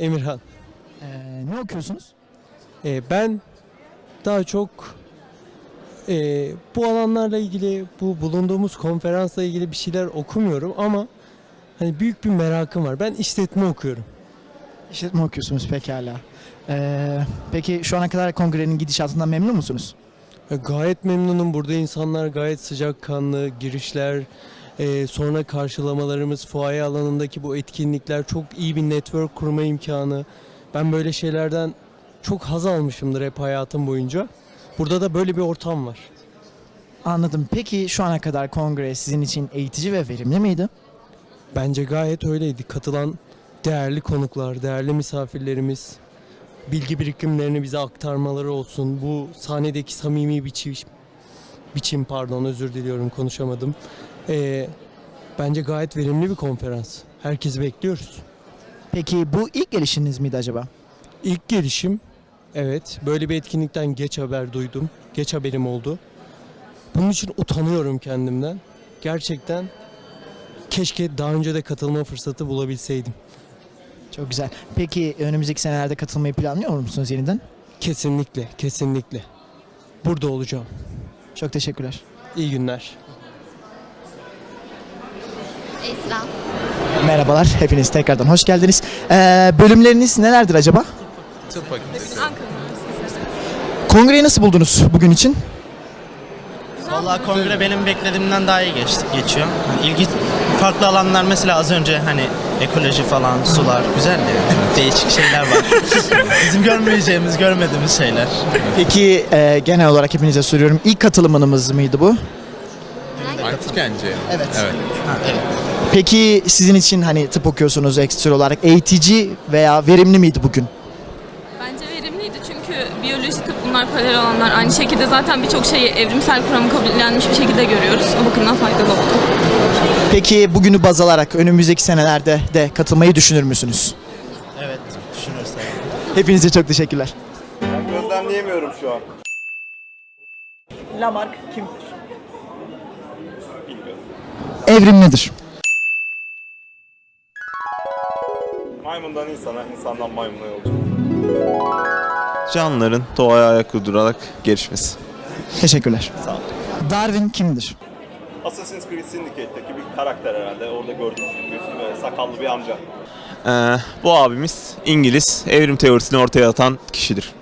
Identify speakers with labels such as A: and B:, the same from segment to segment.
A: Emirhan.
B: Ee, ne okuyorsunuz?
A: Ee, ben daha çok ee, bu alanlarla ilgili, bu bulunduğumuz konferansla ilgili bir şeyler okumuyorum ama hani büyük bir merakım var. Ben işletme okuyorum.
B: İşletme okuyorsunuz pekala. Ee, peki şu ana kadar kongrenin gidişatından memnun musunuz?
A: Ve gayet memnunum. Burada insanlar gayet sıcakkanlı, girişler, ee, sonra karşılamalarımız, fuaye alanındaki bu etkinlikler çok iyi bir network kurma imkanı. Ben böyle şeylerden çok haz almışımdır hep hayatım boyunca. Burada da böyle bir ortam var.
B: Anladım. Peki şu ana kadar kongre sizin için eğitici ve verimli miydi?
A: Bence gayet öyleydi. Katılan değerli konuklar, değerli misafirlerimiz, bilgi birikimlerini bize aktarmaları olsun. Bu sahnedeki samimi biçim, biçim pardon özür diliyorum konuşamadım. Ee, bence gayet verimli bir konferans. Herkesi bekliyoruz.
B: Peki bu ilk gelişiniz miydi acaba?
A: İlk gelişim, evet böyle bir etkinlikten geç haber duydum. Geç haberim oldu. Bunun için utanıyorum kendimden. Gerçekten keşke daha önce de katılma fırsatı bulabilseydim.
B: Çok güzel. Peki önümüzdeki senelerde katılmayı planlıyor musunuz yeniden?
A: Kesinlikle, kesinlikle. Burada olacağım.
B: Çok teşekkürler.
A: İyi günler.
C: Esra.
B: Merhabalar. Hepiniz tekrardan hoş geldiniz. Ee, bölümleriniz nelerdir acaba?
D: Tıp fakültesi.
B: Kongreyi nasıl buldunuz bugün için?
E: Vallahi kongre benim beklediğimden daha iyi geçti, geçiyor. Hani ilgi farklı alanlar mesela az önce hani ekoloji falan, sular güzel yani. Değişik şeyler var. Bizim görmeyeceğimiz, görmediğimiz şeyler.
B: Peki e, genel olarak hepinize soruyorum. İlk katılımınız mıydı bu?
D: Aykut Gence.
B: Evet.
D: Evet.
E: Ha, evet.
B: Peki sizin için hani tıp okuyorsunuz ekstra olarak eğitici veya verimli miydi bugün?
F: Bence verimliydi çünkü biyoloji tıp bunlar paralel alanlar. Aynı şekilde zaten birçok şeyi evrimsel kuramı kabullenmiş bir şekilde görüyoruz. O bakımdan faydalı oldu.
B: Peki bugünü baz alarak önümüzdeki senelerde de katılmayı düşünür müsünüz?
E: Evet, düşünürüz tabii.
B: Hepinize çok teşekkürler.
G: Gözlemleyemiyorum şu an.
B: Lamarck kimdir? Evrim nedir?
G: Maymundan insana, insandan maymuna yolculuk.
H: Canlıların doğaya ayak uydurarak gelişmesi.
B: Teşekkürler. Darwin kimdir?
G: Assassin's Creed Syndicate'deki bir karakter herhalde. Orada gördüğünüz gibi böyle sakallı bir amca.
H: Ee, bu abimiz İngiliz evrim teorisini ortaya atan kişidir.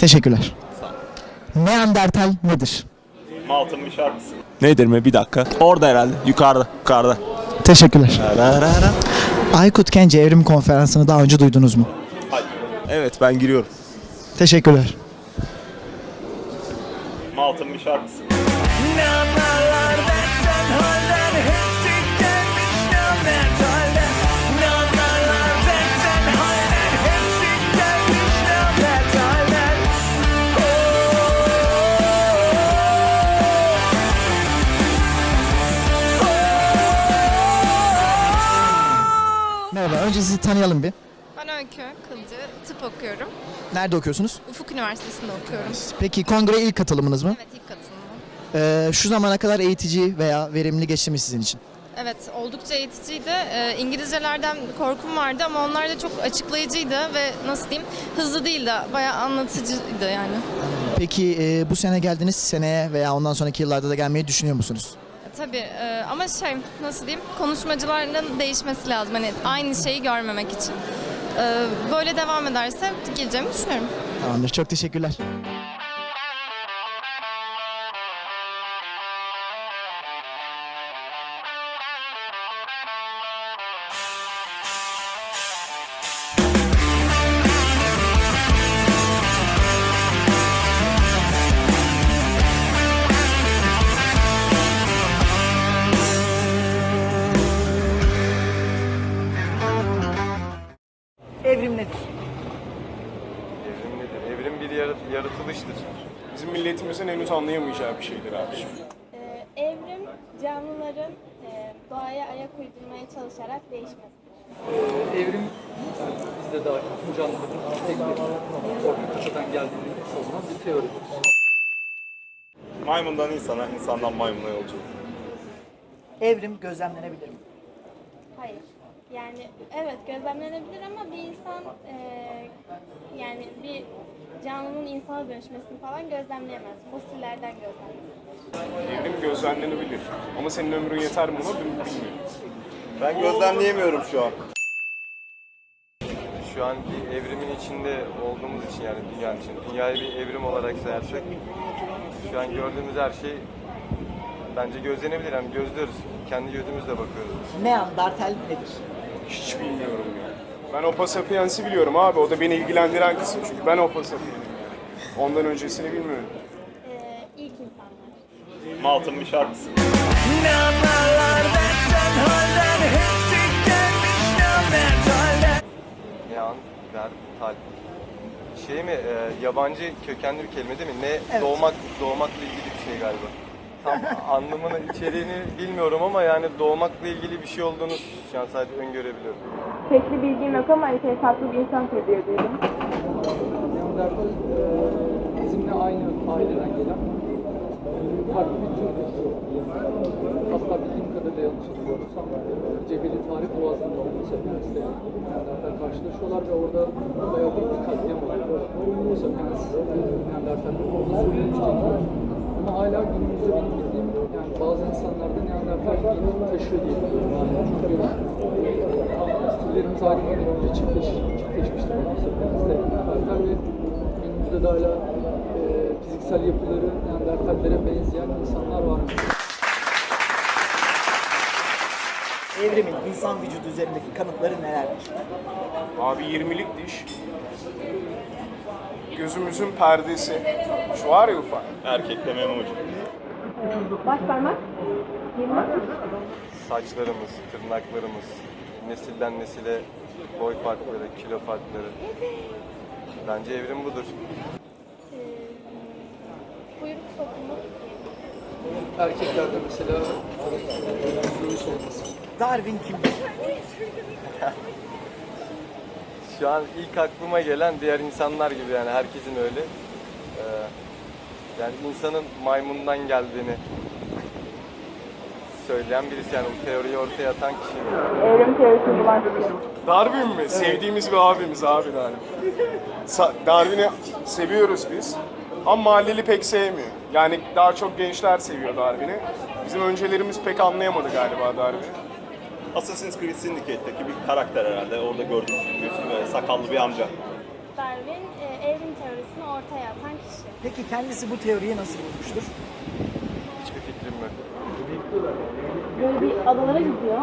B: Teşekkürler. Neandertal nedir?
G: Malta'nın bir şarkısı.
H: Nedir mi? Bir dakika. Orada herhalde. Yukarıda. Yukarıda.
B: Teşekkürler. Aykut Kence Evrim Konferansı'nı daha önce duydunuz mu?
G: Hayır.
H: Evet ben giriyorum.
B: Teşekkürler.
G: Malta'nın bir şarkısı.
B: Önce sizi tanıyalım bir.
C: Ben Öykü Kılcı. Tıp okuyorum.
B: Nerede okuyorsunuz?
C: Ufuk Üniversitesi'nde okuyorum.
B: Peki kongreye ilk katılımınız mı?
C: Evet ilk katılımım.
B: Ee, şu zamana kadar eğitici veya verimli geçti mi sizin için?
C: Evet oldukça eğiticiydi. Ee, İngilizcelerden korkum vardı ama onlar da çok açıklayıcıydı ve nasıl diyeyim hızlı değildi. Bayağı anlatıcıydı yani.
B: Peki e, bu sene geldiniz, seneye veya ondan sonraki yıllarda da gelmeyi düşünüyor musunuz?
C: Tabii e, ama şey nasıl diyeyim konuşmacıların değişmesi lazım. Hani aynı şeyi görmemek için. Ee, böyle devam ederse geleceğimi düşünüyorum.
B: Tamamdır, çok teşekkürler.
G: Yaratılıştır. Bizim milletimizin henüz anlayamayacağı bir şeydir abiciğim.
I: Ee, evrim canlıların e, doğaya ayak uydurmaya çalışarak değişmesi.
J: evrim bizde dahil tüm canlıların tek bir korku kısadan geldiğini savunan bir teoridir.
G: Maymundan insana, insandan maymuna yolculuk.
B: Evrim gözlemlenebilir mi?
I: Hayır. Yani evet gözlemlenebilir ama bir insan e, yani bir canlının insana dönüşmesini falan gözlemleyemez. Fosillerden gözlemlenir.
K: Evrim gözlemlenebilir. Ama senin ömrün yeter mi buna bilmiyorum.
L: Ben gözlemleyemiyorum şu an. Şu an bir evrimin içinde olduğumuz için yani dünyanın için. Dünyayı bir evrim olarak sayarsak şu an gördüğümüz her şey bence gözlenebilir. Yani gözlüyoruz. Kendi gözümüzle bakıyoruz.
B: Neandertal nedir?
K: Hiç bilmiyorum ya. Ben Homo sapiens'i biliyorum abi. O da beni ilgilendiren kısım çünkü ben Homo sapiens'im yani. Ondan öncesini bilmiyorum.
I: E, ilk insanlar.
H: Malt'ın bir şarkısı.
L: Neandertal. Şey mi? e, yabancı kökenli bir kelime değil mi? Ne doğmak doğmakla ilgili bir şey galiba. Tam anlamını, içeriğini bilmiyorum ama yani doğmakla ilgili bir şey olduğunu şu an sadece öngörebiliyorum.
I: Pek bir bilgim yok ama şey, farklı bir insan türü duydum.
J: Neandertal e, bizimle aynı aileden gelen farklı bir türdür. Hatta bildiğim kadarıyla yanlış hatırlamıyorsam e, Cebeli Tarih Boğazı'nda Homo sapiens'le Neandertal karşılaşıyorlar ve orada bayağı bir katliam oluyor. Homo sapiens Neandertal'de orada sürülmüş çekiyor. Ama hala günümüzde benim bildiğim yani bazı insanlarda Neandertal geni taşıyor diye biliyorum. Çünkü türlerimiz halinden önce çiftleş, çiftleşmiştir sapiens'te Neandertal ve günümüzde de hala e, fiziksel yapıları Neandertallere benzeyen insanlar var.
B: Evrimin insan vücudu üzerindeki kanıtları nelerdir?
K: Abi 20'lik diş. Gözümüzün perdesi. Şu var ya ufak.
H: Erkekte meme ucu.
I: Baş parmak.
L: Saçlarımız, tırnaklarımız, nesilden nesile boy farkları, kilo farkları. Bence evrim budur.
I: E, kuyruk sokumu.
J: Erkeklerde mesela göğüs olması.
B: Darwin kimdir?
L: Şu an ilk aklıma gelen diğer insanlar gibi yani herkesin öyle. Ee, yani insanın maymundan geldiğini söyleyen birisi yani bu teoriyi ortaya atan kişi.
I: Evrim teorisini bulan kişi.
K: Darwin mi? Sevdiğimiz bir abimiz abi. Sa- Darwin'i seviyoruz biz. Ama mahalleli pek sevmiyor. Yani daha çok gençler seviyor Darwin'i. Bizim öncelerimiz pek anlayamadı galiba Darwin'i.
H: Assassin's Creed Syndicate'deki bir karakter herhalde. Orada gördüğünüz gibi böyle sakallı bir amca.
I: Darwin evrim teorisini ortaya atan kişi.
B: Peki kendisi bu teoriyi nasıl bulmuştur?
L: Hiçbir fikrim yok.
I: Böyle bir adalara gidiyor.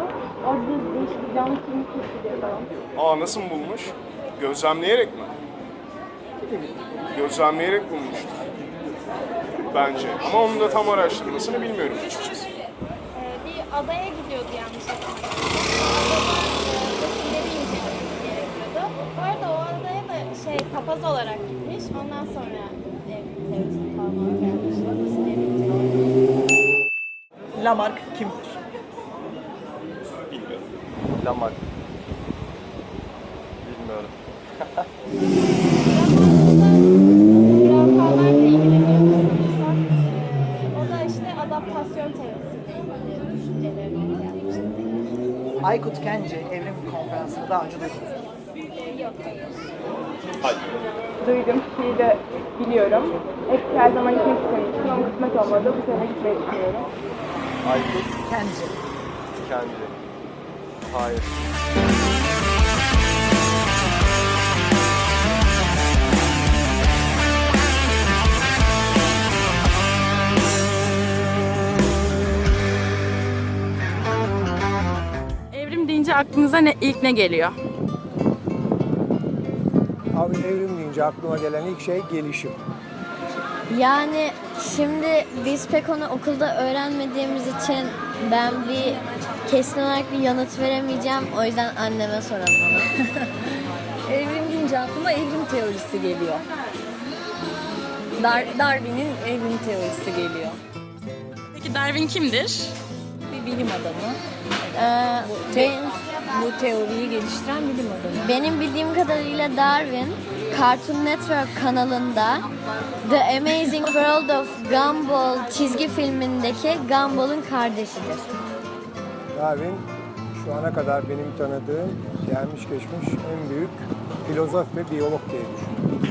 I: Orada değişik bir canlı türünü keşfediyor.
K: Aa nasıl bulmuş? Gözlemleyerek mi? Gözlemleyerek bulmuştur. Bence. Ama onun da tam araştırmasını bilmiyorum açıkçası.
I: Ee, bir adaya gidiyordu yanlış hatırlamıyorsam. Adada e, fosilleri incelemesi gerekiyordu. Bu arada o adaya da şey papaz olarak gitmiş. Ondan sonra evrim teorisini falan atmış. Fosilleri incelemek.
B: Lamarck kimdir?
H: Bilmiyorum.
L: Lamarck. Bilmiyorum.
I: İşte adaptasyon teorisiyle ilgili düşüncelerini ortaya atmıştı.
B: Aykut Kence Evrim Konferansı'nı daha önce duydunuz.
I: Ee, yok hayır.
H: Hayır.
I: Duydum, şeyi de biliyorum. Hep her zaman gitmek istemiştim ama kısmet olmadı. Bu sene gitmeyi düşünüyorum.
L: Aykut
B: Kence.
L: kendi. Hayır.
M: Evrim deyince aklınıza ne ilk ne geliyor?
N: Abi evrim deyince aklıma gelen ilk şey gelişim.
I: Yani şimdi biz pek onu okulda öğrenmediğimiz için ben bir kesin olarak bir yanıt veremeyeceğim. O yüzden anneme soralım onu.
M: Evrim deyince aklıma evrim teorisi geliyor. Darwin'in evrim teorisi geliyor. Peki Darwin kimdir? Bir bilim adamı.
I: Ee, ben-
M: Bu teoriyi geliştiren bilim adamı.
I: benim bildiğim kadarıyla Darwin Cartoon Network kanalında The Amazing World of Gumball çizgi filmindeki Gumball'ın kardeşidir.
N: Darwin
K: şu ana kadar benim tanıdığım gelmiş geçmiş en büyük filozof ve biyolog diye düşünüyorum.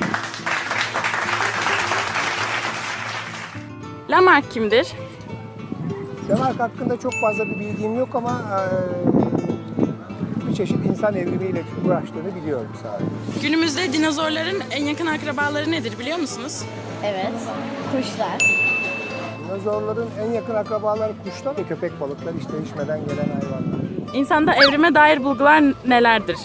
F: Lamarck kimdir?
K: Lamarck hakkında çok fazla bir bilgim yok ama bir çeşit insan evrimiyle uğraştığını biliyorum sadece.
F: Günümüzde dinozorların en yakın akrabaları nedir biliyor musunuz?
I: Evet. Kuşlar.
K: Dinozorların en yakın akrabaları kuşlar ve köpek balıkları işte değişmeden gelen hayvanlar.
F: İnsanda evrime dair bulgular nelerdir?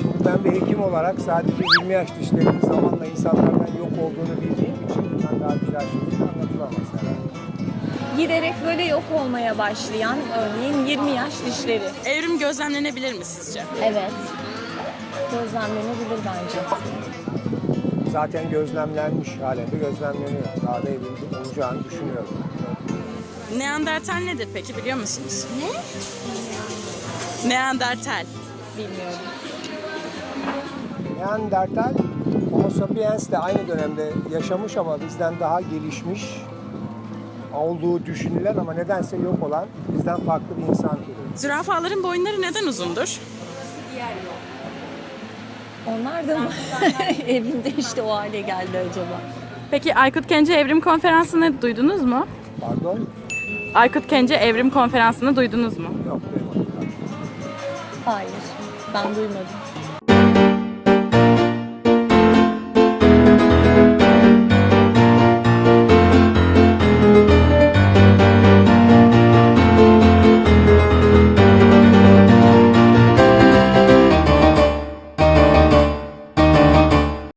K: Şimdi ben bir hekim olarak sadece 20 yaş dişlerinin zamanla insanlardan yok olduğunu bildiğim için bundan daha güzel şeyler anlatılamaz herhalde.
M: Giderek böyle yok olmaya başlayan örneğin 20 yaş dişleri.
F: Evrim gözlemlenebilir mi sizce?
I: Evet. Gözlemlenebilir bence.
K: Zaten gözlemlenmiş halen de gözlemleniyor. Daha da evrimci olacağını düşünüyorum.
F: Neandertal nedir peki biliyor musunuz? Ne? Neandertal.
M: Bilmiyorum.
K: Neandertal, Homo sapiens de aynı dönemde yaşamış ama bizden daha gelişmiş olduğu düşünülen ama nedense yok olan bizden farklı bir insan türü.
F: Zürafaların boyunları neden uzundur?
M: Onlar da mı evrimde işte o hale geldi acaba?
F: Peki Aykut Kence Evrim Konferansı'nı duydunuz mu?
K: Pardon?
F: Aykut Kence Evrim Konferansı'nı duydunuz mu?
K: Yok duymadım.
M: Hayır. Ben duymadım.